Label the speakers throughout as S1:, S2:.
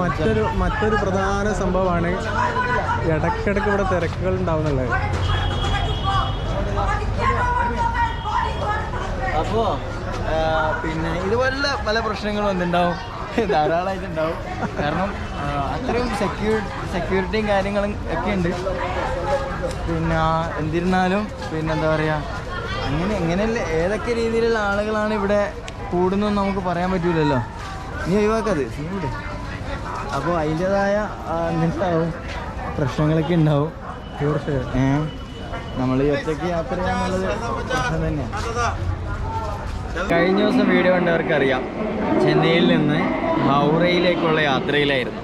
S1: മറ്റൊരു മറ്റൊരു പ്രധാന സംഭവമാണ് ഇടയ്ക്കിടയ്ക്ക് ഇവിടെ തിരക്കുകൾ ഉണ്ടാവുന്നുള്ളത്
S2: അപ്പോ ആ, പിന്നെ ഇതുപോലുള്ള പല പ്രശ്നങ്ങളും എന്തുണ്ടാവും? ധാരാളമായിട്ടുണ്ടാവും. കാരണം അത്രയും സെക്യൂർ സെക്യൂരിറ്റിയും കാര്യങ്ങളും ഒക്കെ ഉണ്ട്. പിന്നെ എന്തിരുന്നാലും പിന്നെ എന്താ പറയുക അങ്ങനെ എങ്ങനെയല്ല ഏതൊക്കെ രീതിയിലുള്ള ആളുകളാണ് ഇവിടെ കൂടുന്നതെന്ന് നമുക്ക് പറയാൻ പറ്റൂലല്ലോ. നീ ഒഴിവാക്കാതെ നീ ഇവിടെ. അപ്പോൾ അതിന്റെതായ എന്തുണ്ടാവും പ്രശ്നങ്ങളൊക്കെ ഉണ്ടാവും.
S1: തീർച്ചയായും
S2: ഏ? നമ്മൾ ഈ ഒറ്റയ്ക്ക് യാത്ര ചെയ്യാന്നുള്ളത് പ്രശ്നം തന്നെയാണ് കഴിഞ്ഞ ദിവസം വീഡിയോ കണ്ടവർക്കറിയാം. ചെന്നൈയിൽ നിന്ന് ഹൗറയിലേക്കുള്ള യാത്രയിലായിരുന്നു.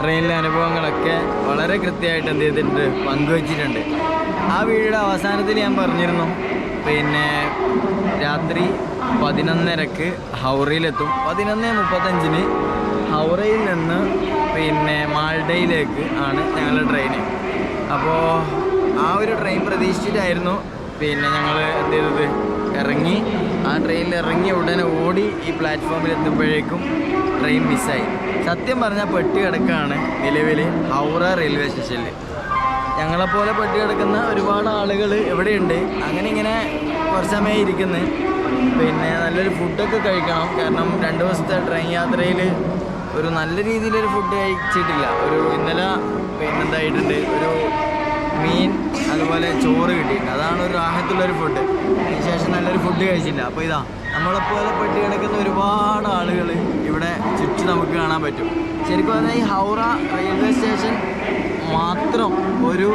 S2: ട്രെയിനിലെ അനുഭവങ്ങളൊക്കെ വളരെ കൃത്യമായിട്ട് എന്ത് ചെയ്തിട്ടുണ്ട് പങ്കുവച്ചിട്ടുണ്ട്. ആ വീഡിയോയുടെ അവസാനത്തിൽ ഞാൻ പറഞ്ഞിരുന്നു പിന്നെ രാത്രി പതിനൊന്നരക്ക് ഹൗറയിലെത്തും. പതിനൊന്ന് മുപ്പത്തഞ്ചിന് ഹൗറയിൽ നിന്ന് പിന്നെ മാൾഡയിലേക്ക് ആണ് ഞങ്ങളുടെ ട്രെയിൻ അപ്പോൾ ആ ഒരു ട്രെയിൻ പ്രതീക്ഷിച്ചിട്ടായിരുന്നു പിന്നെ ഞങ്ങൾ എന്ത് ചെയ്തത്? ഇറങ്ങി. ആ ട്രെയിനിൽ ഇറങ്ങി ഉടനെ ഓടി ഈ പ്ലാറ്റ്ഫോമിൽ എത്തുമ്പോഴേക്കും ട്രെയിൻ മിസ്സായി സത്യം പറഞ്ഞാൽ പെട്ടി കിടക്കുകയാണ് നിലവിൽ ഹൗറ റെയിൽവേ സ്റ്റേഷനിൽ ഞങ്ങളെപ്പോലെ പെട്ടി കിടക്കുന്ന ഒരുപാട് ആളുകൾ ഇവിടെയുണ്ട്. അങ്ങനെ ഇങ്ങനെ കുറച്ച് സമയം ഇരിക്കുന്നത് പിന്നെ നല്ലൊരു ഫുഡൊക്കെ കഴിക്കണം. കാരണം രണ്ട് ദിവസത്തെ ട്രെയിൻ യാത്രയിൽ ഒരു നല്ല രീതിയിലൊരു ഫുഡ് കഴിച്ചിട്ടില്ല. ഒരു ഇന്നലെ പിന്നെന്തായിട്ടുണ്ട്? ഒരു മീൻ അതുപോലെ ചോറ് കിട്ടിയിട്ടുണ്ട്. അതാണ് ഒരു ആഹത്തുള്ളൊരു ഫുഡ് അതിനുശേഷം നല്ലൊരു ഫുഡ് കഴിച്ചില്ല അപ്പോൾ ഇതാ നമ്മളെപ്പോലെ പെട്ടി കിടക്കുന്ന ഒരുപാട് ആളുകൾ ഇവിടെ ചുറ്റി നമുക്ക് കാണാൻ പറ്റും. ശരിക്കും പറഞ്ഞാൽ ഈ ഹൗറ റെയിൽവേ സ്റ്റേഷൻ മാത്രം ഒരു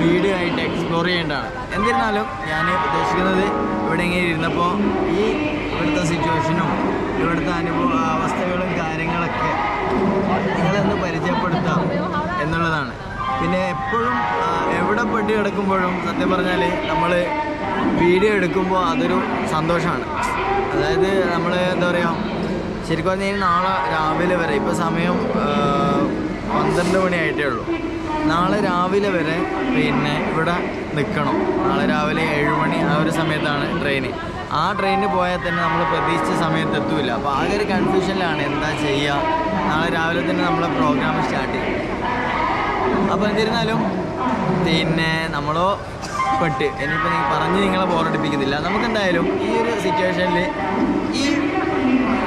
S2: വീഡിയോ ആയിട്ട് എക്സ്പ്ലോർ ചെയ്യേണ്ടതാണ്. എന്നിരുന്നാലും ഞാൻ ഉദ്ദേശിക്കുന്നത് ഇവിടെ ഇങ്ങനെ ഇരുന്നപ്പോൾ ഈ ഇവിടുത്തെ സിറ്റുവേഷനും ഇവിടുത്തെ അനുഭവ അവസ്ഥകളും കാര്യങ്ങളൊക്കെ നിങ്ങളൊന്ന് പരിചയപ്പെടുത്താം എന്നുള്ളതാണ്. പിന്നെ എപ്പോഴും എവിടെ പെട്ടി കിടക്കുമ്പോഴും സത്യം പറഞ്ഞാൽ നമ്മൾ വീഡിയോ എടുക്കുമ്പോൾ അതൊരു സന്തോഷമാണ് അതായത് നമ്മൾ എന്താ പറയുക ശരിക്കും പറഞ്ഞാൽ നാളെ രാവിലെ വരെ ഇപ്പോൾ സമയം പന്ത്രണ്ട് മണിയായിട്ടേ ഉള്ളൂ. നാളെ രാവിലെ വരെ പിന്നെ ഇവിടെ നിൽക്കണം നാളെ രാവിലെ ഏഴ് മണി ആ ഒരു സമയത്താണ് ട്രെയിന്. ആ ട്രെയിനിന് പോയാൽ തന്നെ നമ്മൾ പ്രതീക്ഷിച്ച സമയത്ത് എത്തൂല. അപ്പോൾ ആകെ ഒരു കൺഫ്യൂഷനിലാണ് എന്താ ചെയ്യുക നാളെ രാവിലെ തന്നെ നമ്മളെ പ്രോഗ്രാം സ്റ്റാർട്ട് ചെയ്യും. അപ്പോൾ എന്നിരുന്നാലും പിന്നെ നമ്മളോ പെട്ട്. ഇനിയിപ്പോൾ നീ പറഞ്ഞ് നിങ്ങളെ ബോറടിപ്പിക്കുന്നില്ല നമുക്ക് എന്തായാലും ഈ ഒരു സിറ്റുവേഷനിൽ ഈ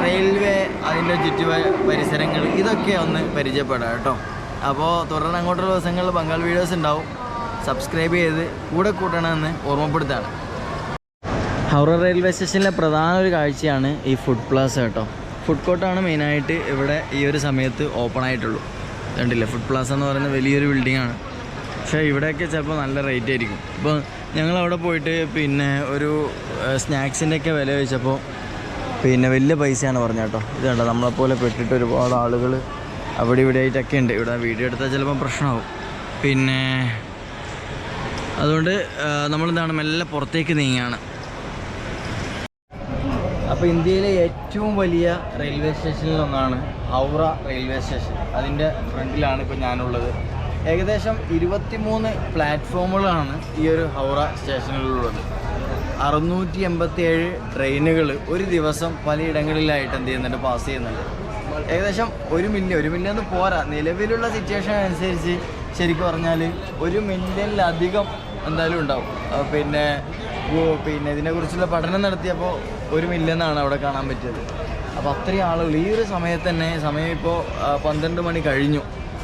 S2: റെയിൽവേ അതിന്റെ ചുറ്റു പരിസരങ്ങൾ ഇതൊക്കെ ഒന്ന് പരിചയപ്പെടാം കേട്ടോ. അപ്പോൾ തുടർന്ന് അങ്ങോട്ടുള്ള ദിവസങ്ങളിൽ ബംഗാൾ വീഡിയോസ് ഉണ്ടാവും. സബ്സ്ക്രൈബ് ചെയ്ത് കൂടെ കൂട്ടണമെന്ന് ഓർമ്മപ്പെടുത്താണ്. ഹൗറ റെയിൽവേ സ്റ്റേഷനിലെ പ്രധാന ഒരു കാഴ്ചയാണ് ഈ ഫുഡ് പ്ലാസ കേട്ടോ. ഫുഡ് കോർട്ടാണ് മെയിനായിട്ട് ഇവിടെ ഈ ഒരു സമയത്ത് ഓപ്പൺ ആയിട്ടുള്ളൂ. കണ്ടില്ലേ? ഫുഡ് പ്ലാസ എന്ന് പറയുന്ന വലിയൊരു ബിൽഡിംഗ് ആണ്. പക്ഷേ ഇവിടെയൊക്കെ ചിലപ്പോൾ നല്ല റേറ്റ് ആയിരിക്കും. ഇപ്പോൾ ഞങ്ങൾ അവിടെ പോയിട്ട് പിന്നെ ഒരു സ്നാക്സിന്റെ ഒക്കെ വില വെച്ചപ്പോൾ പിന്നെ വലിയ പൈസയാണ് പറഞ്ഞത് കേട്ടോ. ഇത് കണ്ടോ? നമ്മളെപ്പോലെ പെട്ടിട്ട് ഒരുപാട് ആളുകൾ അവിടെ ഇവിടെ ആയിട്ടൊക്കെ ഉണ്ട്. ഇവിടെ വീഡിയോ എടുത്താൽ ചിലപ്പോൾ പ്രശ്നമാകും പിന്നെ അതുകൊണ്ട് നമ്മളെന്താണ്? മെല്ലെ പുറത്തേക്ക് നീങ്ങുകയാണ് അപ്പോൾ ഇന്ത്യയിലെ ഏറ്റവും വലിയ റെയിൽവേ സ്റ്റേഷനിൽ ഒന്നാണ് ഹൗറ റെയിൽവേ സ്റ്റേഷൻ അതിന്റെ ഫ്രണ്ടിലാണ് ഇപ്പോൾ ഞാനുള്ളത്. ഏകദേശം ഇരുപത്തിമൂന്ന് പ്ലാറ്റ്ഫോമുകളാണ് ഈ ഒരു ഹൗറ സ്റ്റേഷനിലുള്ളത് അറുന്നൂറ്റി എൺപത്തി ഏഴ് ട്രെയിനുകൾ ഒരു ദിവസം പലയിടങ്ങളിലായിട്ട് എന്ത് ചെയ്യുന്നുണ്ട്? പാസ് ചെയ്യുന്നുണ്ട്. ഏകദേശം ഒരു മില്യൺ ഒരു മില്യൺ ഒന്ന് പോരാ. നിലവിലുള്ള സിറ്റുവേഷൻ അനുസരിച്ച് ശരിക്കും പറഞ്ഞാൽ ഒരു മില്യണിലധികം എന്തായാലും ഉണ്ടാവും. പിന്നെ പിന്നെ ഇതിനെക്കുറിച്ചുള്ള പഠനം നടത്തിയപ്പോൾ ഒരു മില്ലെന്നാണ് അവിടെ കാണാൻ പറ്റിയത്. അപ്പോൾ അത്രയും ആളുകൾ ഈ ഒരു സമയത്ത് തന്നെ സമയം ഇപ്പോൾ പന്ത്രണ്ട് മണി കഴിഞ്ഞു.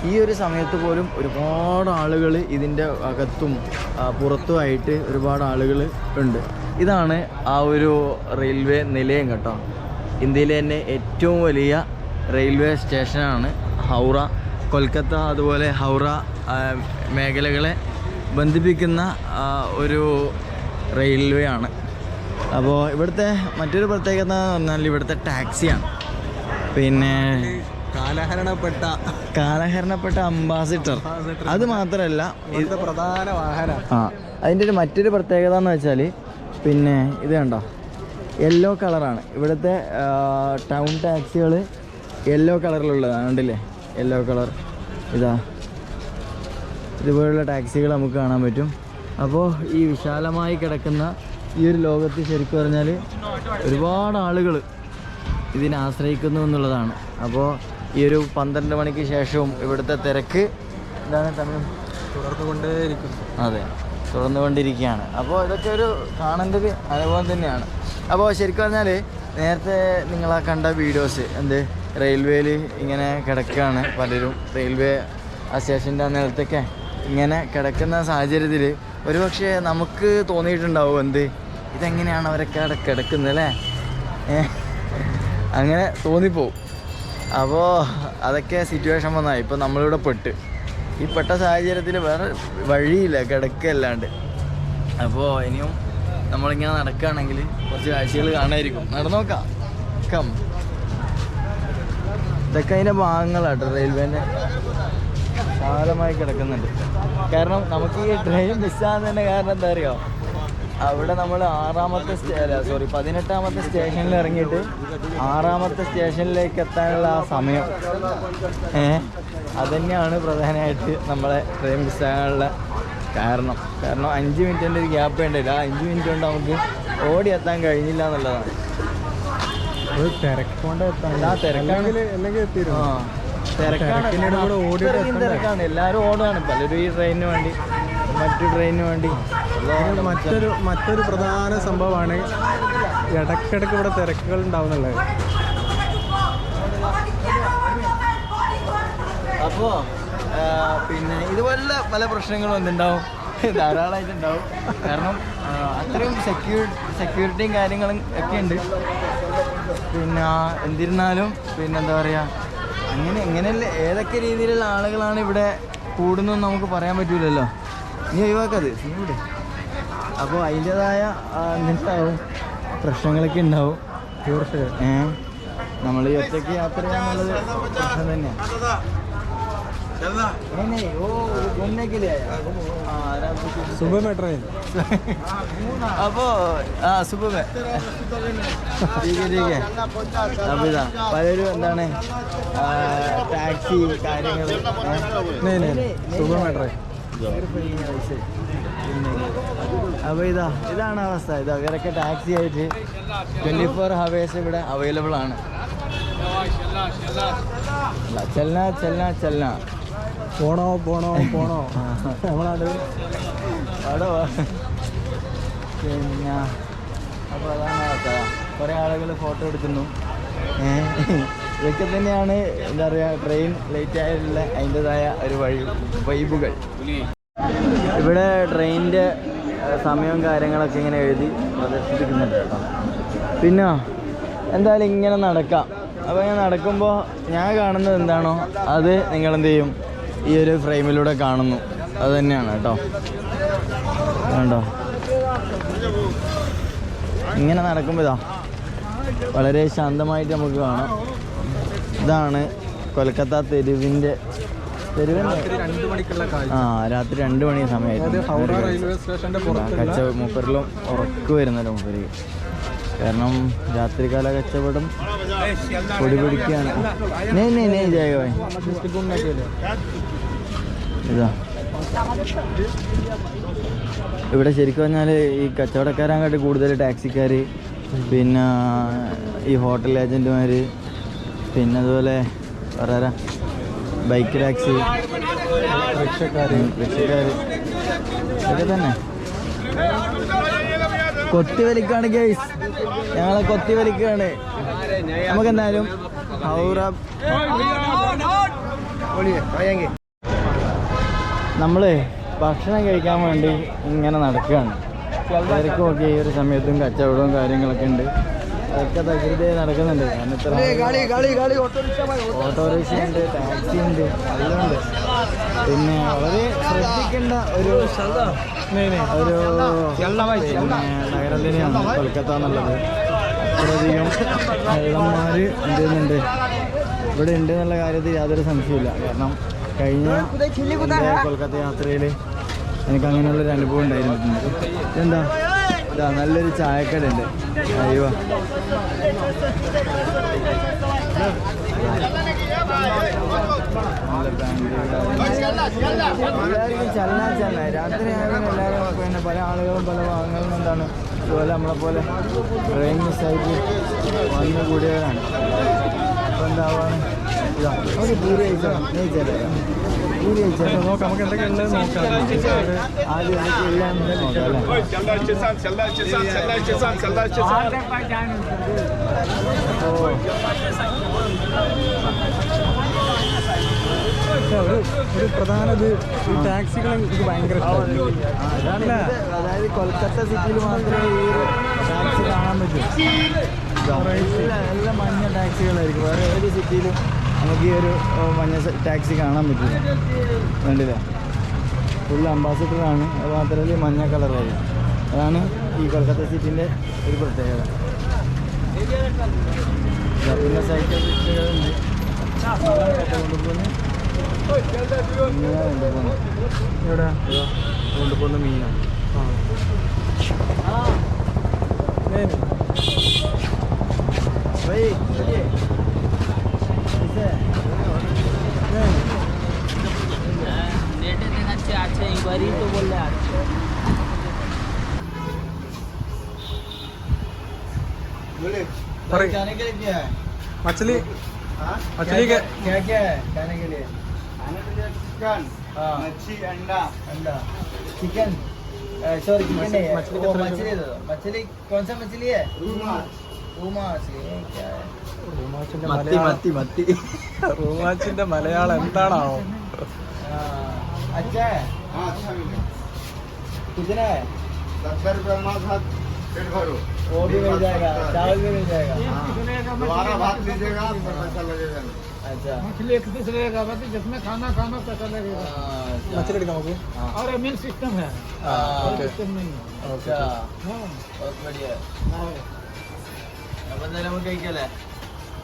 S2: ഈ ഒരു സമയത്ത് പോലും ഒരുപാട് ആളുകൾ ഇതിന്റെ അകത്തും പുറത്തുമായിട്ട് ഒരുപാട് ആളുകൾ ഉണ്ട്. ഇതാണ് ആ ഒരു റെയിൽവേ നിലയം കേട്ടോ. ഇന്ത്യയിലെ തന്നെ ഏറ്റവും വലിയ റെയിൽവേ സ്റ്റേഷനാണ് ഹൗറ. കൊൽക്കത്ത അതുപോലെ ഹൗറ മേഖലകളെ ബന്ധിപ്പിക്കുന്ന ഒരു റെയിൽവേ ആണ്. അപ്പോൾ ഇവിടുത്തെ മറ്റൊരു പ്രത്യേകത എന്ന് പറഞ്ഞാൽ ഇവിടുത്തെ ടാക്സിയാണ്. പിന്നെ
S1: കാലഹരണപ്പെട്ട
S2: കാലഹരണപ്പെട്ട അംബാസിഡർ. അത് മാത്രമല്ല
S1: ഇവിടുത്തെ പ്രധാന വാഹനം.
S2: ആ അതിന്റെ ഒരു മറ്റൊരു പ്രത്യേകത എന്ന് വെച്ചാൽ പിന്നെ ഇത് കണ്ടോ? യെല്ലോ കളറാണ്. ഇവിടുത്തെ ടൗൺ ടാക്സികൾ യെല്ലോ കളറിലുള്ളതാണ് ഉണ്ടല്ലേ യെല്ലോ കളർ. ഇതാ. ഇതുപോലുള്ള ടാക്സികൾ നമുക്ക് കാണാൻ പറ്റും. അപ്പോൾ ഈ വിശാലമായി കിടക്കുന്ന ഈ ഒരു ലോകത്ത് ശരിക്കും പറഞ്ഞാൽ ഒരുപാട് ആളുകൾ ഇതിനെ ആശ്രയിക്കുന്നു എന്നുള്ളതാണ്. അപ്പോൾ ഈ ഒരു പന്ത്രണ്ട് മണിക്ക് ശേഷവും ഇവിടുത്തെ തിരക്ക് എന്താണ് തമിഴ്
S1: തുടർന്നുകൊണ്ടേയിരിക്കും
S2: അതെ. തുടർന്നുകൊണ്ടിരിക്കുകയാണ് അപ്പോൾ ഇതൊക്കെ ഒരു കാണേണ്ടത് അനുഭവം തന്നെയാണ്. അപ്പോൾ ശരിക്കും പറഞ്ഞാൽ നേരത്തെ നിങ്ങളാ കണ്ട വീഡിയോസ് എന്ത് റെയിൽവേയിൽ ഇങ്ങനെ കിടക്കുകയാണ് പലരും. റെയിൽവേ ആ സ്റ്റേഷന്റെ ആ നിലത്തൊക്കെ ഇങ്ങനെ കിടക്കുന്ന സാഹചര്യത്തിൽ ഒരുപക്ഷെ നമുക്ക് തോന്നിയിട്ടുണ്ടാവും എന്ത് ഇതെങ്ങനെയാണ് അവരൊക്കെ അവിടെ കിടക്കുന്നത് അല്ലേ? അങ്ങനെ തോന്നിപ്പോവും. അപ്പോൾ അതൊക്കെ സിറ്റുവേഷൻ വന്നാൽ ഇപ്പോൾ നമ്മളിവിടെ പെട്ട്. ഈ പെട്ട സാഹചര്യത്തിൽ വേറെ വഴിയില്ല കിടക്കല്ലാണ്ട്. അപ്പോൾ ഇനിയും നമ്മളിങ്ങനെ നടക്കുകയാണെങ്കിൽ കുറച്ച് കാഴ്ചകൾ കാണായിരിക്കും. നടന്നു നോക്കാം. കം ഇതൊക്കെ അതിന്റെ ഭാഗങ്ങളാട്ടോ റെയിൽവേന്റെ വിശാലമായി കിടക്കുന്നുണ്ട്. കാരണം നമുക്ക് ഈ ട്രെയിൻ മിസ്സാകുന്നതിന്റെ കാരണം എന്താ അറിയോ? അവിടെ നമ്മൾ ആറാമത്തെ സ്റ്റേ അല്ല സോറി പതിനെട്ടാമത്തെ സ്റ്റേഷനിൽ ഇറങ്ങിയിട്ട് ആറാമത്തെ സ്റ്റേഷനിലേക്ക് എത്താനുള്ള ആ സമയം. ഏ? അതുതന്നെയാണ് പ്രധാനമായിട്ട് നമ്മളെ ട്രെയിൻ മിസ്സാകാനുള്ള കാരണം. കാരണം അഞ്ച് മിനിറ്റിന്റെ ഒരു ഗ്യാപ്പ് വേണ്ടില്ല. ആ അഞ്ച് മിനിറ്റ് കൊണ്ട് നമുക്ക് ഓടി എത്താൻ കഴിഞ്ഞില്ല എന്നുള്ളതാണ്.
S1: തിരക്കൊണ്ട്
S2: ആ തിരക്കാണ്? തിരക്കാണ്. എല്ലാവരും ഓടുകയാണ് പലരും ഈ ട്രെയിനിന് വേണ്ടി. മറ്റു ട്രെയിനിന് വേണ്ടി.
S1: മറ്റൊരു മറ്റൊരു പ്രധാന സംഭവമാണ് ഇടയ്ക്കിടയ്ക്ക് ഇവിടെ തിരക്കുകൾ ഉണ്ടാവുന്നുള്ളത്
S2: അപ്പോ പിന്നെ ഇതുപോലുള്ള പല പ്രശ്നങ്ങളും എന്തുണ്ടാവും ധാരാളമായിട്ടുണ്ടാവും. കാരണം അത്രയും സെക്യൂർ സെക്യൂരിറ്റിയും കാര്യങ്ങളും ഒക്കെ ഉണ്ട്. പിന്നെ എന്നിരുന്നാലും പിന്നെ എന്താ പറയുക അങ്ങനെ എങ്ങനെയല്ല ഏതൊക്കെ രീതിയിലുള്ള ആളുകളാണ് ഇവിടെ കൂടുന്നതെന്ന് നമുക്ക് പറയാൻ പറ്റൂലല്ലോ. നീ ഒഴിവാക്കാതെ നീ അപ്പോൾ അതിന്റെതായ എന്തുണ്ടാവും പ്രശ്നങ്ങളൊക്കെ ഉണ്ടാവും.
S1: ടൂറിസ്റ്റ്
S2: ഏ? നമ്മൾ ഈ ഒറ്റയ്ക്ക് യാത്ര ചെയ്യാനുള്ളത് പ്രശ്നം തന്നെയാണ്
S1: സുബമേ
S2: അപ്പോ ആ സുബമേ അപ്പൊ ഇതാ പലരും എന്താണ് ടാക്സി കാര്യങ്ങൾ
S1: സുബമേ
S2: അപ്പോൾ ഇതാ ഇതാണ് അവസ്ഥ. ഇതാ ഇവരൊക്കെ ടാക്സി ആയിട്ട് ട്വന്റി ഫോർ ഹവേഴ്സ് ഇവിടെ അവൈലബിൾ ആണ്. ചെല്ലന ചെല്ലന ചെല്ലന
S1: പോണോ പോണോ പോണോ? നമ്മളാണ്
S2: അടവാ. പിന്നെ അപ്പോൾ അതാണ് അവസ്ഥ. കുറേ ആളുകൾ ഫോട്ടോ എടുക്കുന്നു. ഏ, ഇതൊക്കെ തന്നെയാണ് എന്താ പറയുക ട്രെയിൻ ലേറ്റ് ആയിട്ടുള്ള അതിന്റെതായ ഒരു വഴി വൈബുകൾ ഇവിടെ ട്രെയിനിന്റെ സമയവും കാര്യങ്ങളൊക്കെ ഇങ്ങനെ എഴുതി പ്രദർശിപ്പിക്കുന്നുണ്ട് കേട്ടോ. പിന്നെ എന്തായാലും ഇങ്ങനെ നടക്കാം. അപ്പോൾ ഇങ്ങനെ നടക്കുമ്പോൾ ഞാൻ കാണുന്നത് എന്താണോ അത് നിങ്ങൾ എന്ത് ചെയ്യും? ഈ ഒരു ഫ്രെയിമിലൂടെ കാണുന്നു. അത് തന്നെയാണ് കേട്ടോ. കണ്ടോ? ഇങ്ങനെ നടക്കുമ്പോൾ ഇതാ വളരെ ശാന്തമായിട്ട് നമുക്ക് കാണാം. ഇതാണ് കൊൽക്കത്ത
S1: തെരുവിന്റെ
S2: ആ രാത്രി രണ്ട് മണി
S1: സമയമായിരുന്നു.
S2: കച്ച മൂപ്പരിലും ഉറക്ക് വരുന്നല്ലോ മൂപ്പര്. കാരണം രാത്രികാല കച്ചവടം പൊടി പിടിക്കുകയാണ് നെയ് നെയ് നെയ് ജയ ഇതാ. ഇവിടെ ശരിക്കും പറഞ്ഞാൽ ഈ കച്ചവടക്കാരങ്ങാട്ട് കൂടുതൽ ടാക്സിക്കാർ പിന്നെ ഈ ഹോട്ടൽ ഏജന്റുമാർ പിന്നെ അതുപോലെ വേറെ ബൈക്ക് ടാക്സി
S1: റിക്ഷക്കാർ
S2: റിക്ഷക്കാർ ഇതൊക്കെ തന്നെ. കൊത്തി വലിക്കാണ് ഗൈസ് ഞങ്ങളെ കൊത്തി വലിക്കുകയാണ് നമുക്ക് എന്തായാലും ഹൗറ നമ്മൾ ഭക്ഷണം കഴിക്കാൻ വേണ്ടി ഇങ്ങനെ നടക്കുകയാണ്. തിരക്ക് ഒക്കെ ഈ ഒരു സമയത്തും കച്ചവടവും കാര്യങ്ങളൊക്കെ ഉണ്ട്. അതൊക്കെ തകൃതി നടക്കുന്നുണ്ട്. കാരണം ഇത്ര ഓട്ടോറിക്ഷ ഉണ്ട് ടാക്സി ഉണ്ട് എല്ലാം ഉണ്ട് പിന്നെ വളരെ ശ്രദ്ധിക്കേണ്ട ഒരു ഒരു നഗരം തന്നെയാണ് കൊൽക്കത്ത എന്നുള്ളത്. അത്രയധികം കള്ളന്മാർ എന്ത് ചെയ്യുന്നുണ്ട് ഇവിടെ ഉണ്ട് എന്നുള്ള കാര്യത്തിൽ യാതൊരു സംശയമില്ല കാരണം കഴിഞ്ഞ കൊൽക്കത്ത യാത്രയിൽ എനിക്ക് അങ്ങനെയുള്ളൊരു അനുഭവം ഉണ്ടായിരുന്നു. എന്താ ഇതാ നല്ലൊരു ചായക്കടുണ്ട് അയ്യോ. എല്ലാവർക്കും ചലന ചലന. രാത്രി ആയാലും എല്ലാവരും പിന്നെ പല ആളുകളും പല ഭാഗങ്ങളും എന്താണ് ഇതുപോലെ നമ്മളെ പോലെ ട്രെയിൻ മിസ്സായിട്ട് വന്ന് കൂടിയവരാണ് അപ്പോൾ എന്താവാണ് നമുക്ക് ദൂരെ
S1: നെയ്ച്ചേരാം നോക്കാം നമുക്ക് എന്തൊക്കെയുള്ളത് നോക്കാം
S2: ആദ്യം നമുക്ക് എല്ലാം
S1: ഒരു ഒരു പ്രധാന ഇത് ഈ ടാക്സികൾ എനിക്ക് ഭയങ്കര ഇഷ്ടമാണ്.
S2: അതായത് കൊൽക്കത്ത സിറ്റിയിൽ മാത്രമേ ഈ ടാക്സി കാണാൻ പറ്റൂ. നല്ല മഞ്ഞ ടാക്സികളായിരിക്കും. വേറെ ഏത് സിറ്റിയിലും നമുക്ക് ഈ ഒരു മഞ്ഞ ടാക്സി കാണാൻ പറ്റില്ല കണ്ടില്ലേ? ഫുൾ അംബാസിഡറാണ്. അത് മാത്രമല്ല മഞ്ഞ കളറായി അതാണ് ഈ കൊൽക്കത്ത സിറ്റിന്റെ ഒരു പ്രത്യേകത. പിന്നെ സൈക്കിൾ റിക്ഷകളുണ്ട്. കൊണ്ടുപോകുന്ന ഇങ്ങനെ കൊണ്ടുപോകുന്നു
S1: ഇവിടെ
S2: കൊണ്ടുപോകുന്ന മീനാണ്
S1: ആ
S2: जाने के लिए क्या है मछली।
S1: मछली
S2: क्या क्या क्या है खाने के लिए
S3: खाने के लिए चिकन मच्छी अंडा
S2: अंडा चिकन सॉरी चिकन
S1: मछली मछली
S2: कौन सा मछली है?
S3: रूमा
S2: रूमा मछली क्या है।
S1: റൂമാച്ചിന്റെ
S2: मत्ती
S1: മലയാളം
S2: मत्ती मत्ती
S1: റൂമാച്ചിന്റെ മലയാളം എന്താണാവോ
S2: हाँ, अच्छा है
S3: हाँ अच्छा मिलेगा
S2: कितना है
S3: सत्तर रुपये में भात पेट भरो
S2: वो भी मिल जाएगा चावल भी मिल जाएगा
S3: हाँ, दोबारा भात लीजिएगा तो पैसा लगेगा नहीं।
S2: अच्छा
S4: मछली एक पीस लगेगा बाकी जिसमें खाना खाना पैसा लगेगा
S2: हाँ, अच्छा।
S1: മച്ചലി എടുക്കാം നമുക്ക്
S2: हाँ।
S4: और मेन सिस्टम है
S1: ആ
S2: हाँ,
S1: ഓക്കെ
S4: सिस्टम नहीं है
S2: अच्छा
S4: हाँ
S2: बहुत बढ़िया
S4: हाँ।
S2: अब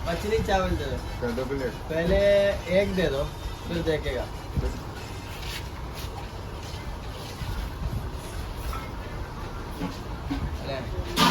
S2: मछली चावल दे दो।
S3: कर दो प्लेट
S2: पहले एक दे दो फिर देखेगा। ले।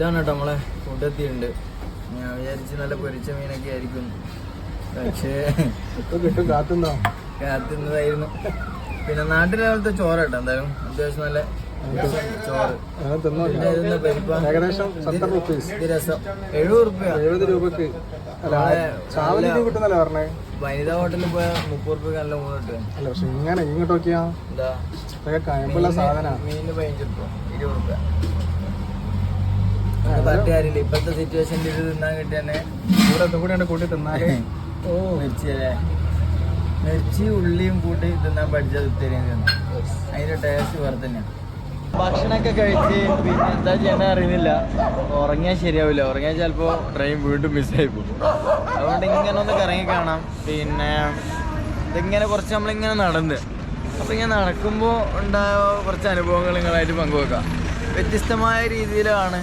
S2: ഇതാണ് കേട്ടോ നമ്മളെ ഫുഡ് എത്തിയിട്ടുണ്ട് ഞാൻ വിചാരിച്ച് നല്ല പൊരിച്ച മീനൊക്കെ ആയിരിക്കും. പക്ഷേ
S1: കിട്ടും കാത്തുന്നോ
S2: കാത്തുന്നതായിരുന്നു. പിന്നെ നാട്ടിലെ ചോറ കേട്ടോ എന്തായാലും. അത്യാവശ്യം നല്ല?
S1: ഏകദേശം റുപ്പീസ്
S2: എഴുപത്
S1: രൂപക്ക്. കിട്ടുന്നല്ലേ പറഞ്ഞേ?
S2: വനിതാ ഹോട്ടലിൽ പോയ മുപ്പത് റുപ്യ നല്ല മൂന്ന് കിട്ടും.
S1: അല്ല പക്ഷെ ഇങ്ങനെ ഇങ്ങോട്ട് നോക്കിയാ
S2: എന്താ
S1: കയമ്പുള്ള സാധന.
S2: മീനിന് പതിനഞ്ച് റുപ്യ ഇരുപത് റുപ്യ തട്ടുകാരില്ല ഇപ്പോഴത്തെ സിറ്റുവേഷനിൽ ഇത് തിന്നാൻ കിട്ടിയ തന്നെ
S1: കൂടെ കൂടെ കൂട്ടി തിന്നാൽ ഓ.
S2: മിർച്ചി അല്ലേ മിർച്ചി ഉള്ളിയും കൂട്ടി തിന്നാൻ പഠിച്ചത് ഉത്തരേന്ത്യ തിന്നാം അതിന്റെ ടേസ്റ്റ് വേറെ തന്നെയാണ്. ഭക്ഷണമൊക്കെ കഴിച്ച് പിന്നെ എന്താ ചെയ്യണ അറിയുന്നില്ല. ഉറങ്ങിയാൽ ശരിയാവില്ല. ഉറങ്ങിയാൽ ചിലപ്പോൾ ട്രെയിൻ വീണ്ടും മിസ്സായി പോകും. അതുകൊണ്ട് ഇങ്ങനെ ഒന്ന് കറങ്ങി കാണാം. പിന്നെ ഇതിങ്ങനെ കുറച്ച് നമ്മളിങ്ങനെ നടന്ന്. അപ്പോൾ ഇങ്ങനെ നടക്കുമ്പോൾ ഉണ്ടായ കുറച്ച് അനുഭവങ്ങൾ നിങ്ങളായിട്ട് പങ്കുവെക്കാം. വ്യത്യസ്തമായ രീതിയിലാണ്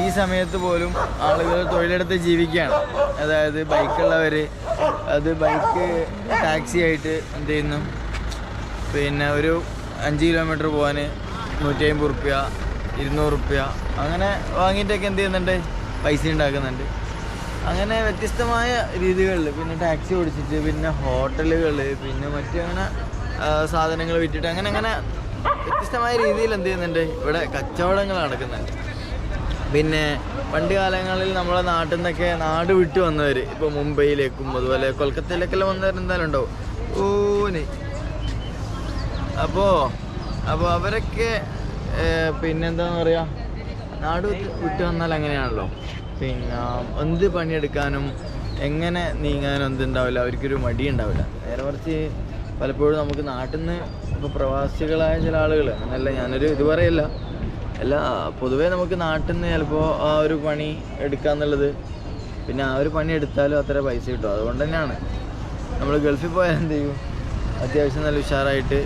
S2: ഈ സമയത്ത് പോലും ആളുകൾ തൊഴിലെടുത്ത് ജീവിക്കുകയാണ്. അതായത് ബൈക്കുള്ളവർ അത് ബൈക്ക് ടാക്സി ആയിട്ട് എന്ത് ചെയ്യുന്നു? പിന്നെ ഒരു അഞ്ച് കിലോമീറ്റർ പോകാൻ നൂറ്റി അമ്പത് റുപ്യ ഇരുന്നൂറ് റുപ്യ അങ്ങനെ വാങ്ങിയിട്ടൊക്കെ എന്ത് ചെയ്യുന്നുണ്ട്? പൈസ ഉണ്ടാക്കുന്നുണ്ട്. അങ്ങനെ വ്യത്യസ്തമായ രീതികളിൽ പിന്നെ ടാക്സി ഓടിച്ചിട്ട് പിന്നെ ഹോട്ടലുകൾ പിന്നെ മറ്റു അങ്ങനെ സാധനങ്ങൾ വിറ്റിട്ട് അങ്ങനെ അങ്ങനെ വ്യത്യസ്തമായ രീതിയിൽ എന്ത് ചെയ്യുന്നുണ്ട്? ഇവിടെ കച്ചവടങ്ങൾ നടക്കുന്നുണ്ട്. പിന്നെ പണ്ട് കാലങ്ങളിൽ നമ്മളെ നാട്ടിൽ നിന്നൊക്കെ നാട് വിട്ടു വന്നവർ ഇപ്പോൾ മുംബൈയിലേക്കും അതുപോലെ കൊൽക്കത്തയിലേക്കെല്ലാം വന്നവർ എന്തായാലും ഉണ്ടാവും. ഓന്. അപ്പോൾ അപ്പോൾ അവരൊക്കെ പിന്നെന്താന്ന് പറയുക നാട് വിട്ടു വിട്ട് വന്നാൽ അങ്ങനെയാണല്ലോ. പിന്നെ എന്ത് പണിയെടുക്കാനും എങ്ങനെ നീങ്ങാനും എന്തുണ്ടാവില്ല അവർക്കൊരു മടി ഉണ്ടാവില്ല നേരെ കുറച്ച് പലപ്പോഴും നമുക്ക് നാട്ടിൽ നിന്ന് ഇപ്പോൾ പ്രവാസികളായ ചില ആളുകൾ അങ്ങനെയല്ല ഞാനൊരു ഇത് പറയല്ല. അല്ല പൊതുവേ നമുക്ക് നാട്ടിൽ നിന്ന് ചിലപ്പോൾ ആ ഒരു പണി എടുക്കാന്നുള്ളത് പിന്നെ ആ ഒരു പണി എടുത്താലും അത്ര പൈസ കിട്ടും. അതുകൊണ്ട് തന്നെയാണ്. നമ്മൾ ഗൾഫിൽ പോയാൽ എന്ത് ചെയ്യും? അത്യാവശ്യം നല്ല ഉഷാറായിട്ട്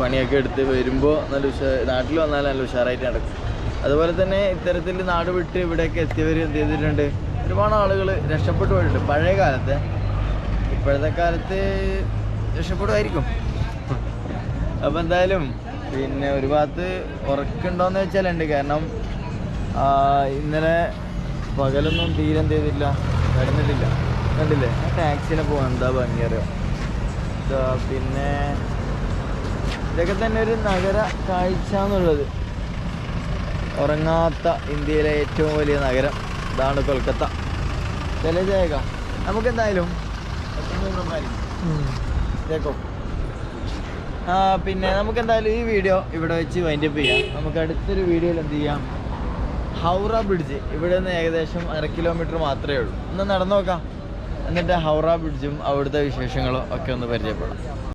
S2: പണിയൊക്കെ എടുത്ത് വരുമ്പോൾ നല്ല ഉഷാ നാട്ടിൽ വന്നാൽ നല്ല ഉഷാറായിട്ട് നടക്കും. അതുപോലെ തന്നെ ഇത്തരത്തിൽ നാട് വിട്ട് ഇവിടെയൊക്കെ എത്തിയവർ എന്ത് ചെയ്തിട്ടുണ്ട്? ഒരുപാട് ആളുകൾ രക്ഷപ്പെട്ടു പോയിട്ടുണ്ട്. പഴയ കാലത്തെ ഇപ്പോഴത്തെ കാലത്ത് രക്ഷപ്പെടുമായിരിക്കും. അപ്പം എന്തായാലും പിന്നെ ഒരു ഭാഗത്ത് ഉറക്കുണ്ടോയെന്ന് വെച്ചാലുണ്ട് കാരണം ആ, ഇന്നലെ പകലൊന്നും തീരെ എന്ത് ചെയ്തില്ല. നടന്നിട്ടില്ല. കണ്ടില്ലേ? ആ ടാക്സിനെ പോകാൻ എന്താ ഭംഗി അറിയാം പിന്നെ ഇതൊക്കെ തന്നെ ഒരു നഗര കാഴ്ച എന്നുള്ളത് ഉറങ്ങാത്ത ഇന്ത്യയിലെ ഏറ്റവും വലിയ നഗരം. ഇതാണ് കൊൽക്കത്ത. ചില ജയക നമുക്കെന്തായാലും എന്തായാലും പിന്നെ നമുക്ക് എന്തായാലും ഈ വീഡിയോ ഇവിടെ വെച്ച് വൈൻഡ് അപ്പ് ചെയ്യാം. നമുക്ക് അടുത്തൊരു വീഡിയോയിൽ എന്ത് ചെയ്യാം? ഹൗറ ബ്രിഡ്ജ്. ഇവിടെ നിന്ന് ഏകദേശം അര കിലോമീറ്റർ മാത്രമേ ഉള്ളൂ. ഒന്ന് നടന്നു നോക്കാം. എന്നിട്ട് ഹൗറ ബ്രിഡ്ജും അവിടുത്തെ വിശേഷങ്ങളും ഒക്കെ ഒന്ന് പരിചയപ്പെടാം.